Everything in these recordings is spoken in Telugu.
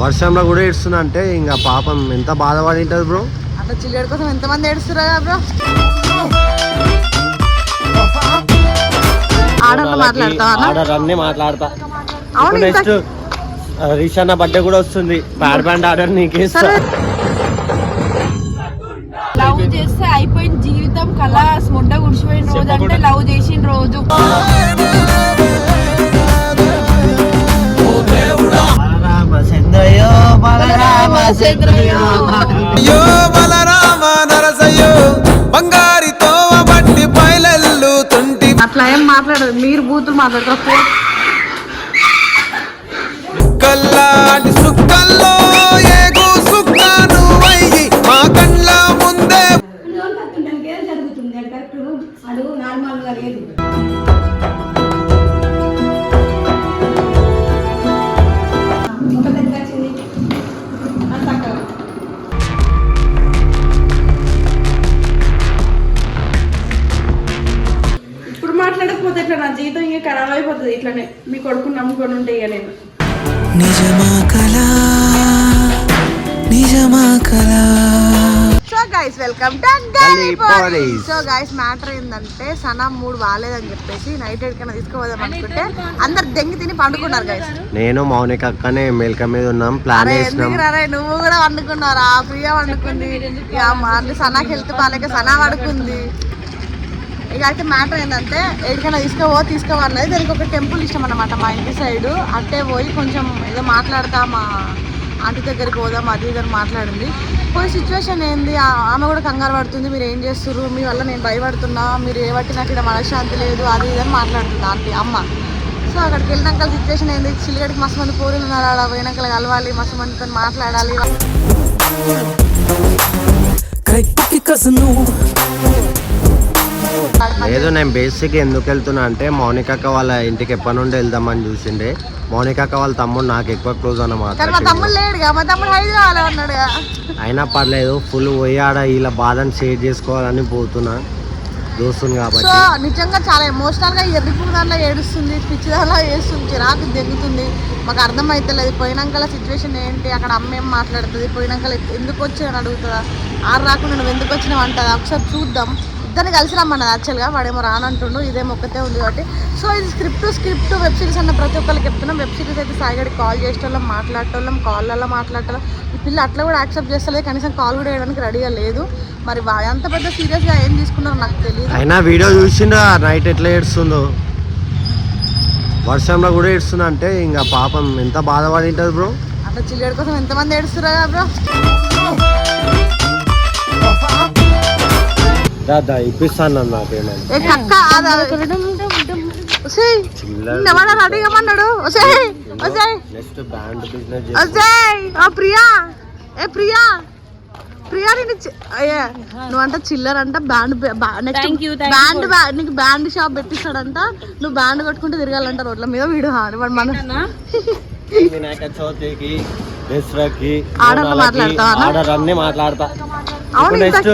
వర్షంలో కూడా ఏడుస్తున్నా అంటే ఇంకా పాపం ఎంత బాధపడి ఉంటుంది బ్రో? అట్లా చిల్లెడు కోసం ఎంతమంది ఏడుస్తున్నారు బ్రో? మాట్లాడతా. ఇంత- నెక్స్ట్ రిషాన్న బర్త్డే కూడా వస్తుంది. ప్యాడ్ బ్యాండ్ ఆర్డర్ నీకే ఇస్తా సరే. లవ్ చేస్తే అయిపోయిన జీవితం కళ ముడ్డ గుడిచిపోయిన రోజు అంటే లవ్ చేసిన రోజు. బలరామ చంద్రయో అయ్యో బలరామ నరసయ్యో బంగారి తోవ బట్టి పైలెల్లు తుంటి అట్లా ఏం మాట్లాడదు మీరు బూతులు మాట్లాడతారు. కల్లాటి సుక్కల్లో ఏగు సుక్క నువ్వయ్యి మా కండ్ల ముందే నార్మల్గా లేదు. ఖరాబ్ అయిపోతుంది. ఇట్లానే మీ కొడుకు నమ్ముకొని ఉంటే ఇక నేను. నిజమా కళ నిజమా కళ so guys welcome to. So guys matter ఏంటంటే సనా మూడు బాగాలేదని చెప్పేసి నైట్ ఎక్కడికైనా తీసుకుపోదాం అనుకుంటే అందరు దెంగి తిని పండుకున్నారు గైస్ నేను మౌనిక అక్కనే మేల్క మీద ఉన్నాం ప్లాన్ అరే వేసినాం. నువ్వు కూడా వండుకున్నారా ప్రియా వండుకుంది ఇక మా సనాకి హెల్త్ బాగాలేక సనా వండుకుంది ఇక అయితే మ్యాటర్ ఏంటంటే ఎక్కడికైనా తీసుకోవో అన్నది దానికి ఒక టెంపుల్ ఇష్టం అనమాట మా ఇంటి సైడ్. అట్టే పోయి కొంచెం ఏదో మాట్లాడతా మా ఆంటీ దగ్గరికి పోదాం అది ఇది మాట్లాడింది. పోయి సిచ్యువేషన్ ఏంది? ఆ- ఆమె కూడా కంగారు పడుతుంది మీరు ఏం చేస్తారు మీ వల్ల నేను భయపడుతున్నా మీరు ఏ బట్టి నాకు ఇక్కడ మనశ్శాంతి లేదు అది ఇది అని మాట్లాడుతుంది ఆంటీ అమ్మ. సో అక్కడికి వెళ్ళినాక సిచ్యువేషన్ ఏంది? చిల్లిగడికి మస్తు మంది పూరీలు ఉన్నారు ఆడ పోయినాక కలవాలి మస్తు మందితో మాట్లాడాలి. లేదు నేను బేసిక్ ఎందుకు వెళ్తున్నా అంటే మౌనిక అక్క వాళ్ళ ఇంటికి ఎప్పటి నుండి వెళ్దామని చూసిండే. మౌనిక అక్క వాళ్ళ తమ్ముడు నాకు ఎక్కువ క్లోజ్ అన్నమాట అయినా పర్లేదు ఫుల్ పోయి ఆడ ఇలా బాధని షేర్ చేసుకోవాలని పోతున్నా. దోస్తుని కాబట్టి. నిజంగా చాలా ఎమోషనల్గా ఎర్రిపు దాంట్లో ఏడుస్తుంది పిచ్చి దాంట్లో ఏడుస్తుంది చిరాకు దెంగుతుంది మాకు అర్థం అవుతలేదు పోయినాకల సిచ్యువేషన్ ఏంటి? అక్కడ అమ్మ ఏం మాట్లాడుతుంది? పోయినాక ఎందుకు వచ్చావు అడుగుతుందా? ఆరు రాకుండా నువ్వు ఎందుకు వచ్చినావు అంటదా? ఒకసారి చూద్దాం. ఇద్దరిని కలిసి రమ్మన్నది యాక్చువల్గా వాడేమో రానంటుండు ఇదేమో ఒక్కతే ఉంది కాబట్టి. సో ఇది స్క్రిప్ట్ స్క్రిప్ట్ వెబ్ సిరీస్ అన్న ప్రతి ఒక్కరికి చెప్తున్నాం. వెబ్ సిరీస్ అయితే సాయిగడికి కాల్ చేసేటోళ్ళం మాట్లాడేటోళ్ళం కాళ్ళల్లో మాట్లాడటం. ఈ పిల్ల అట్లా కూడా యాక్సెప్ట్ చేస్తలేదు. కనీసం కాల్ కూడా వేయడానికి రెడీగా లేదు. మరి అంత పెద్ద సీరియస్గా ఏం తీసుకున్నారో నాకు తెలియదు అయినా వీడియో చూసిండ్రా. నైట్ ఎట్లా ఏడుస్తుందో. వర్షంలో కూడా ఏడుస్తున్నా అంటే ఇంకా పాపం ఎంత బాధపడి ఉంటుంది బ్రో? అట్లా చిల్లెడు కోసం ఎంతమంది ఏడుస్తున్నారు బ్రో? బిజినెస్ ఒసేయ్ ఓ ప్రియా ఏ ప్రియా ప్రియా నేను అయ్యే నువ్వంట చిల్లర అంట బ్యాండ్ నెక్స్ట్ బ్యాండ్ నీకు బ్యాండ్ షాప్ పెట్టిస్తాడంట. నువ్వు బ్యాండ్ కొట్టుకుంటూ తిరగాలంట రోడ్ల మీద వీడు హాని వాడు మన వినాయక చవితికి దసరాకి మాట్లాడతావా అన్న? ఆర్డర్ అన్ని మాట్లాడతా. అవును నెక్స్ట్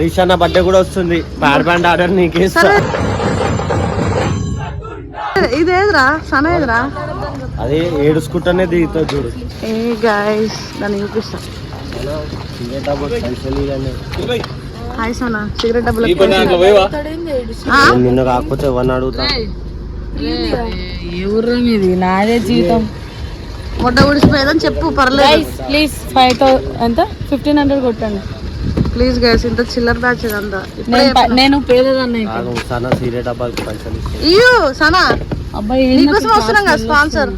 రిషాన్న బర్త్డే కూడా వస్తుంది. ప్యాడ్ బ్యాండ్ ఆర్డర్ నీకే ఇస్తా. సరే. ఇదేదిరా సన ఏదిరా? అది ఏడుచుకుంటానే దిగుతుంది చూడు. ఏ గాయస్ దాన్ని చూపిస్తా. హాయ్ సోనా సిగరెట్ డబ్బులు నిన్ను కాకపోతే ఎవరిని అడుగుతా? ఎవరు మీది? నాదే జీవితం. మొట్ట ఊడిసిపోయేదని చెప్పు పర్లేదు. ప్లీజ్ ఫైవ్ థౌ ఎంత? ఫిఫ్టీన్ హండ్రెడ్ కొట్టండి. ప్లీజ్ గైస్ ఇంత చిల్లర బ్యాచ్ ఇదంతా నేను పేదదాన్ని సీరియట్ పైసలు ఇయ్యు సనా. అబ్బాయి నీకోసం వస్తున్నాం కదా స్పాన్సర్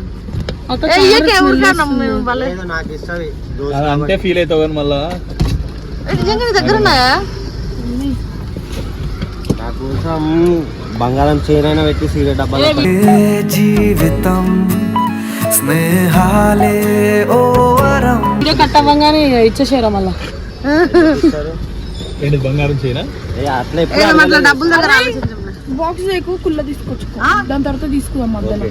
అంటే ఫీల్ అవుతావు కానీ మళ్ళా. ఏ, నిజంగా నీ దగ్గర ఉన్నాయా? నా కోసం బంగారం చైన్ పెట్టి సీరియట్ డబ్బాలో జీవితం స్నేహాలే ఓ వరం. ఇదే కట్టవ్వగానే ఇచ్చేసారా మళ్ళా. ఏంటి బంగారం చేయనా ఏ, అట్లా ఎప్పుడు డబ్బుల దగ్గర బాక్స్ ఎక్కువ కుల్ల తీసుకొచ్చు దాని తర్వాత తీసుకుందాం మధ్యలో.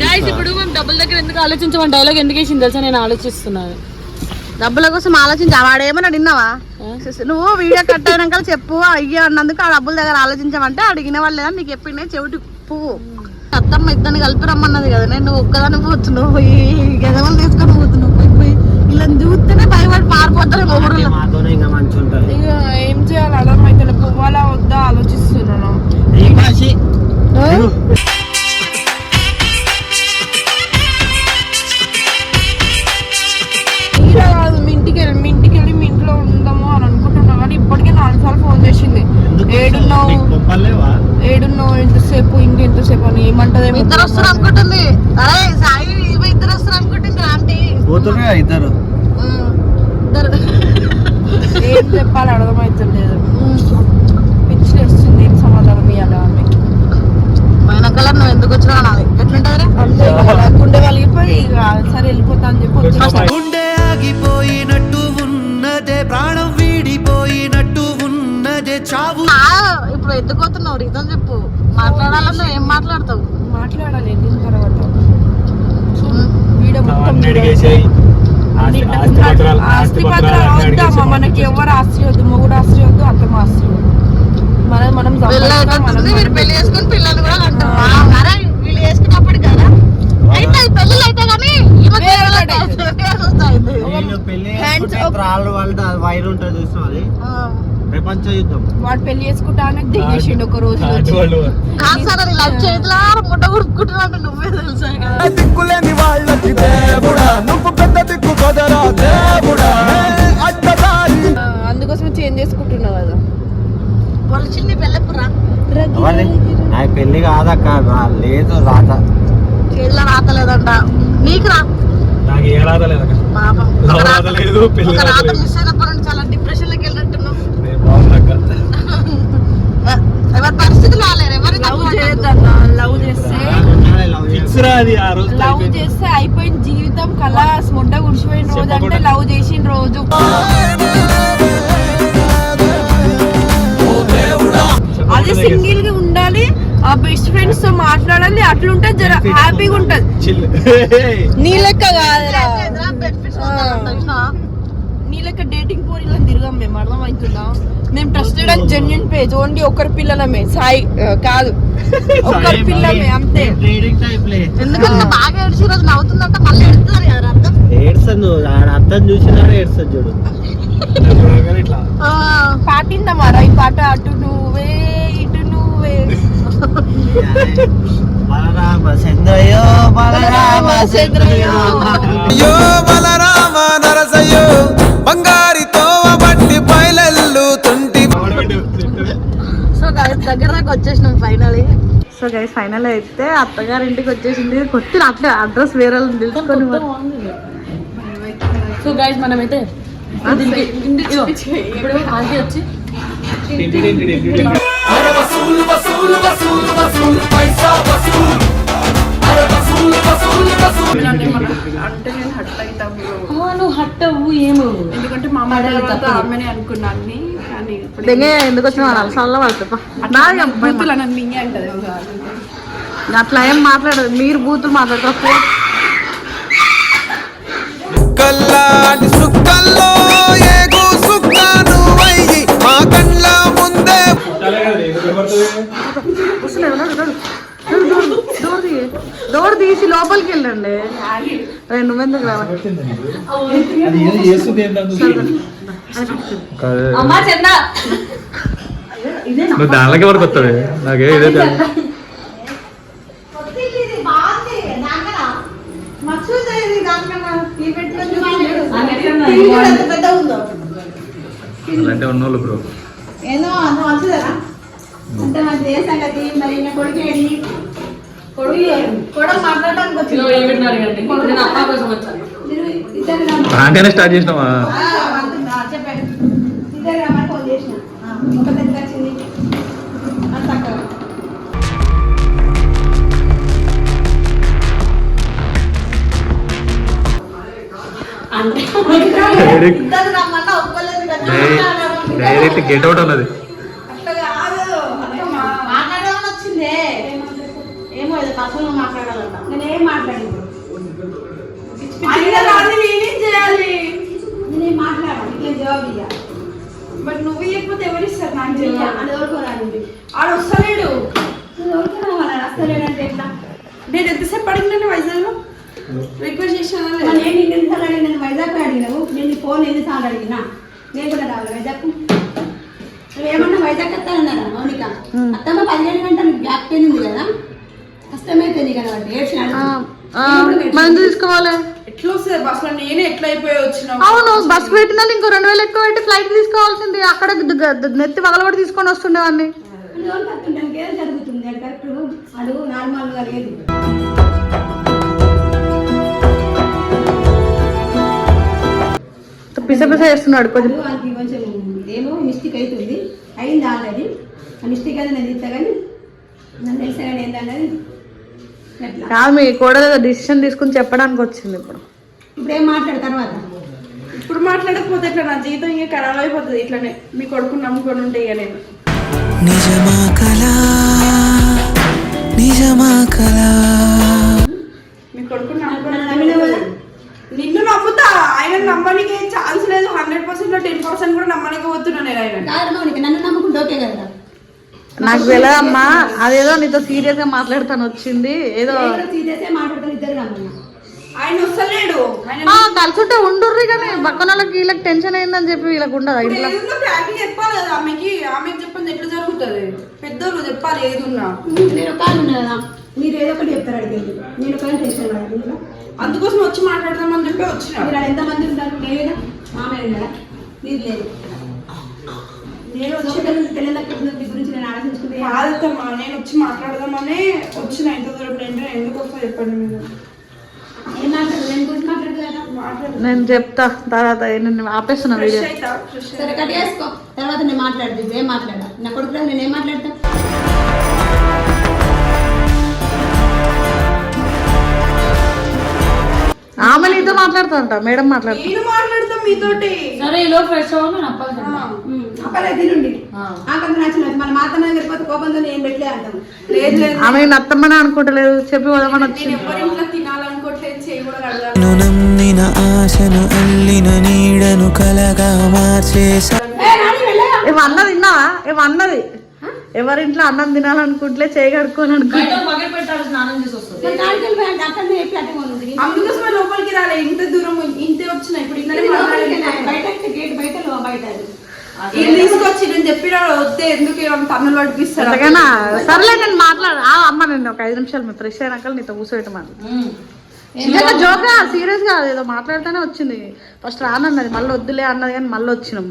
గైస్ ఇప్పుడు మేము డబ్బుల దగ్గర ఎందుకు ఆలోచించమని డైలాగ్ ఎందుకు వేసింది తెలుసా? నేను ఆలోచిస్తున్నాను. డబ్బుల కోసం ఆలోచించా. వాడేమన్నా విన్నావా? నువ్వు వీడియో కట్ అయినాక చెప్పు. అయ్యా అన్నందుకు ఆ డబ్బుల దగ్గర ఆలోచించామంటే అడిగిన వాళ్ళు లేదా నీకు చెప్పిండే చెవిటి పువ్వు. అత్తమ్మ ఇద్దరిని కలిపి రమ్మన్నది కదా. నేను ఒక్కదాన్ని పోతున్నావు. ఈ గదవలు తీసుకొని పోతున్నావు. ఇలా చూస్తేనే భయపడి పారిపోతారు ఊరిలో మాతోనే ఇంకా మంచి ఉంటుంది. ఇక ఏం చేయాలి? అర్థమైతే పోవాలా వద్దా? ఆలోచిస్తున్నాను మీరే కాదు మీ ఇంటికి వెళ్ళి మీ ఇంటికి వెళ్ళి మీ ఇంట్లో ఉందాము అని అనుకుంటున్నా కానీ ఇప్పటికే నాలుగు సార్లు ఫోన్ చేసింది. ఏడున్నావు? ఏడున్నావు? ఎంతసేపు? ఇంకెంతసేపు అని ఏమంటది ఇద్దరు వస్తారు అనుకుంటుంది. అరే సాయి ఇద్దరు వస్తారు అనుకుంటుంది ఆంటీ. ఇద్దరు. ఏం చెప్పాలి అర్థమవుతలేదు పిచ్చి వస్తుంది ఏం సమాధానం ఇవ్వాలి ఆమె మైన కలర్ నువ్వు ఎందుకు వచ్చినావు అనాలి. ఎట్లుంటది కదా, గుండె వలిగిపోయి ఇక సరే వెళ్ళిపోతా అని చెప్పి వచ్చేసా గుండె ఆగిపోయినట్టు ఉన్నదే ప్రాణం వీడిపోయినట్టు ఉన్నదే చావు. ఇప్పుడు ఎందుకు పోతున్నావు రీజన్ చెప్పు. మాట్లాడాలన్నా ఏం మాట్లాడతావు? మాట్లాడాలి వెళ్ళిన తర్వాత. వీడియో మొత్తం ఆస్తి- పత్రాలు వద్దమ్మా. మనకి ఎవరు ఆస్తి వద్దు? మొగుడు ఆస్తి వద్దు? అత్తమ్మ ఆస్తి వద్దు? మనం మనం మీరు పెళ్ళి చేసుకుని పిల్లలు కూడా అంటారు. వీళ్ళు చేసుకున్నప్పుడు కదా. అయితే పెళ్ళిళ్ళు అయితే కానీ పెళ్ళి వాళ్ళు వైర్ ఉంటుంది చూస్తాం అది. ప్రపంచ యుద్ధం వాడు పెళ్ళి చేసుకుంటానే దిగేసిండు ఒక రోజు లవ్ చేతిలో ముట్ట ఉరుక్కుంటున్నాడు నువ్వే తెలుసా కదా. దిక్కులేని వాళ్ళకి దేవుడా నువ్వు పెద్ద దిక్కు కదరా దేవుడా. అందుకోసం చేంజ్ చేసుకుంటున్నావు కదా. వాళ్ళు చిన్ని పెళ్ళప్పురా? ఎవరిది? నా పెళ్ళి కాదక్క లేదు రాత. చేతిలో రాతలేదంట నీకు రా నాకు ఏ రాత లేదక్క. పాపం. రాత రాత లేదు, పెళ్ళి రాత రాత. మిస్ అయినప్పటి నుంచి చాలా లవ్. చేయొద్దన్న చేస్తే. లవ్ అయిపోయిన జీవితం కళ ముడ్డ గుడిచిపోయిన రోజు అంటే. లవ్ చేసిన రోజు. అదే సింగిల్గా ఉండాలి ఆ బెస్ట్ ఫ్రెండ్స్తో మాట్లాడాలి అట్లుంటే జర హ్యాపీగా ఉంటది. నీ లెక్క కాదురా. నీ లెక్క డేటింగ్ పోరీలను తిరగం మేము అర్థమవుతుందా? మేము trusted and genuine page only ఒకరి పిల్లలమే సాయి కాదు. ఒక్కరి పిల్లమే అంతే. ఎందుకంటే బాగా ఏడిచి రోజు నవ్వుతుందంటే మళ్ళీ ఎడుతుంది కదా అర్థం? అర్థం చూడు. ఆ, పాటిందమారా ఈ పాట? అటు నువ్వే ఇటు నువ్వే. బలరామ చంద్రయో బలరామ చంద్రయో అయ్యో బలరామ బంగారి తోవ బట్టి బయలెల్లు తుంటి సో గైస్ దగ్గర దాకా వచ్చేసినాం ఫైనల్ సో గైస్ ఫైనల్ అయితే అత్తగారి ఇంటికి వచ్చేసింది. కొత్త అట్లా అడ్రస్ వేరే వాళ్ళని తెలుసుకొని సో గైస్ మనమైతే ఇప్పుడు ఆంటీ వచ్చి టింటి టింటి టింటి టింటి. అంటే నేను హట్ నువ్వు హట్ అవ్వు ఎందుకంటే మా అమ్మ తర్వాత ఆమెనే అనుకున్నా కానీ ఎందుకు పడుతుంది అంటది అట్లా ఏం మాట్లాడదు మీరు బూతులు మాట్లాడతారు కల్లాటి సుక్కల్లో ఏగు మా ముందే చుట్టాలే కదా ఎందుకు పడుతుంది డోర్ తీ డోర్ తీసి లోపలికి వెళ్ళండి. అరే నువ్వెందుకు నువ్వు దానిలోకి వరకు వస్తావే? నాకే ఇదే తెలుసు అంటే ఉన్నోళ్ళు బ్రో. ఏదో అంత మంచిదరా అంటే ఏ సంగతి? మరి కొడుకు రాగానే స్టార్ట్ చేసినావా ఆ, అంటుంది. ఆ, చెప్పండి ఆడు వస్తలేడు. నువ్వు వస్తలేడంటే ఎట్లా? నేను ఎంతసేపు అడిగినా వైజాగ్లో? రిక్వెస్ట్ చేశాను నేను ఎన్నిసార్లు అడిగినా నేను వైజాగ్ అడిగినావు నేను ఫోన్ ఎన్నిసార్లు అడిగినా? నేను కూడా రావాలి వైజాగ్ నువ్వేమన్నా వైజాగ్ వస్తానన్నారా మౌనిక? అత్తమ్మ పదిహేను గంటలు గ్యాప్ పెయిన్ ఉంది కదా? కష్టమైతే నీకు అనమాట ఏడ్చిన మనం తీసుకోవాలి? ఎట్లా వస్తుంది బస్సులో నేనే ఎట్లా అయిపోయి వచ్చిన? అవును బస్ పెట్టినా ఇంకో రెండు వేలు ఎక్కువ పెట్టి ఫ్లైట్ తీసుకోవాల్సింది. అక్కడ నెత్తి పగలబడి తీసుకొని కరెక్ట్ అడుగు నార్మల్గా లేదు పిస పిస చేస్తున్నాడు కొంచెం. ఏమో మిస్టేక్ అవుతుంది. అయింది ఆల్రెడీ ఆ మిస్టేక్ అది నేను ఇస్తా కానీ నన్ను తెలిసా కానీ ఏంటన్నది కాదు మీ కోడలు డిసిషన్ తీసుకుని చెప్పడానికి వచ్చింది ఇప్పుడు. ఇప్పుడు ఏం మాట్లాడు తర్వాత? ఇప్పుడు మాట్లాడకపోతే ఇట్లా నా జీవితం ఇంకా ఖరాబ్ అయిపోతుంది ఇట్లానే. మీ కొడుకుని నమ్ముకొని ఉంటే ఇక నేను. నిజమా కలా? నిజమా మీ కొడుకుని నమ్ముకొని నన్ను నమ్ముతా? ఆయన నమ్మడానికి ఛాన్స్ లేదు. హండ్రెడ్ పర్సెంట్లో టెన్ పర్సెంట్ కూడా నమ్మలేకపోతున్నా నేను ఆయన. నన్ను నమ్ముకుంటే ఓకే కదా. నాకు తెలియదమ్మా అదేదో నీతో సీరియస్గా మాట్లాడతాను వచ్చింది. ఏదో కలుసుంటే ఉండుర్రి కానీ పక్కన వాళ్ళకి వీళ్ళకి టెన్షన్ అయిందని చెప్పి వీళ్ళకి ఉండదు? ఇంట్లో చెప్పాలి కదా ఆమెకి. ఆమెకి చెప్పండి ఎట్లా జరుగుతుంది. పెద్దోళ్ళు చెప్పాలి నేను కదా. మీరు ఏదో ఒకటి చెప్తారు అడిగేది నేను ఒక టెన్షన్ పడదు ఇంట్లో అందుకోసం వచ్చి మాట్లాడదామని చెప్పి వచ్చిన. మీరు ఎంతమంది ఉంటారు? మామయ్య మీరు లేదు. నేను వచ్చి పిల్లల పిల్లల మీ గురించి నేను ఆలోచించుకుంటే కాదమ్మా నేను వచ్చి మాట్లాడదామని వచ్చిన ఇంత దూరం నేను ఎందుకు వస్తా చెప్పండి మీరు? నేను చెప్తా. తర్వాత నేను ఆపేస్తున్నా వీడియో. సరే కట్ చేసుకో. తర్వాత నేను మాట్లాడదు ఇప్పుడు ఏం మాట్లాడా నా కొడుకులో నేను ఏం మాట్లాడతా? ఆమె నీతో మాట్లాడుతుంట మేడం మాట్లాడుతా నేను మాట్లాడతాం మీతోటి. సరే ఈలో ఫ్రెష్ అవ్వను తినండి. నచ్చినది మన మాతనే వెళ్ళిపోతే కోపంతో ఏం పెట్టలే అంటాం లేదు లేదు. ఆమె నత్తమని అనుకుంటలేదు చెప్పి వదమని నేను వచ్చింది. ఎవరి ఇంట్లో తినాలనుకోవట్లేదు చేయి కూడా కడగాలి ను నమ్మిన ఆశను అల్లిన నీడను కలగా మార్చేసా ఏమన్నా తిన్నావా? ఏమన్నది ఎవరింట్లో అన్నం తినాలనుకుంటే చేయి కడుక్కొని అనుకో బయట బకెట్ పెట్టాలి స్నానం చేసి వస్తుంది. అక్కడనే చెప్పి అట్టే ఉంది? అందుకోసమే లోపలికి రాలే ఇంత దూరం ఇంతే వచ్చిన ఇప్పుడు ఇట్లనే మాట్లాడాలి. బయట గేట్ బయట లో- బయట ఇది తీసుకొచ్చి నేను చెప్పిన వస్తే ఎందుకు ఏమైనా పన్నులు పడిపిస్తాడు అంతకన్నా సర్లే నేను మాట్లాడు. ఆ అమ్మ నేను ఒక ఐదు నిమిషాలు మీ ఫ్రెష్ అయినాక నీతో కూర్చోబెట్టమని. ఇంకా జోకా సీరియస్గా ఏదో మాట్లాడితేనే వచ్చింది. ఫస్ట్ రానన్నది మళ్ళీ వద్దులే అన్నది కానీ మళ్ళీ వచ్చినాం.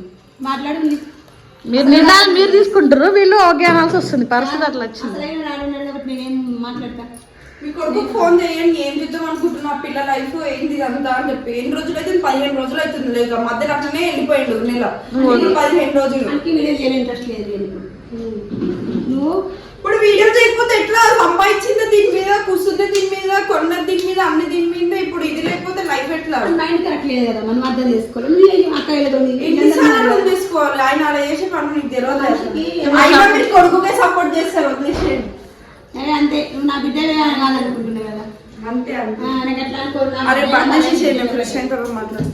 మీరు. నిర్ణయాలు మీరు తీసుకుంటారు వీళ్ళు ఓకే అనాల్సి వస్తుంది. పరిస్థితి అట్లా వచ్చింది. మీ కొడుకు ఫోన్ చేయండి ఏం చేద్దాం అనుకుంటున్నా? పిల్ల లైఫ్ ఏంది ఇదంతా అని చెప్పి. ఎన్ని రోజులు అయితే పదిహేను రోజులు అవుతుంది లేదు మధ్యలో అట్లనే వెళ్ళిపోయిండు నెల. పదిహేను రోజులు. ఇంట్రెస్ట్ లేదు ఇప్పుడు. నువ్వు ఇప్పుడు వీడియో చేయకపోతే ఎట్లా? సంపాదించింది దీని మీద కూర్చుంది దీని మీద కొన్న దీని మీద అన్ని దీని మీద. ఇప్పుడు ఇది లేకపోతే లైఫ్ ఎట్లా? మైండ్ కరెక్ట్ లేదు కదా. మనం అర్థం చేసుకోవాలి. నువ్వు అర్థం చేసుకోవాలి ఆయన అలా చేసే పని మీకు తెలియదు కొడుకుకే సపోర్ట్ చేస్తారు. వదిలేసేయండి అంతే. నువ్వు నా బిడ్డ కాదనుకుంటున్నావు కదా? అంతే అరే బంద్ చేసేయండి. ఫ్రెష్ అయిన తర్వాత మాట్లాడు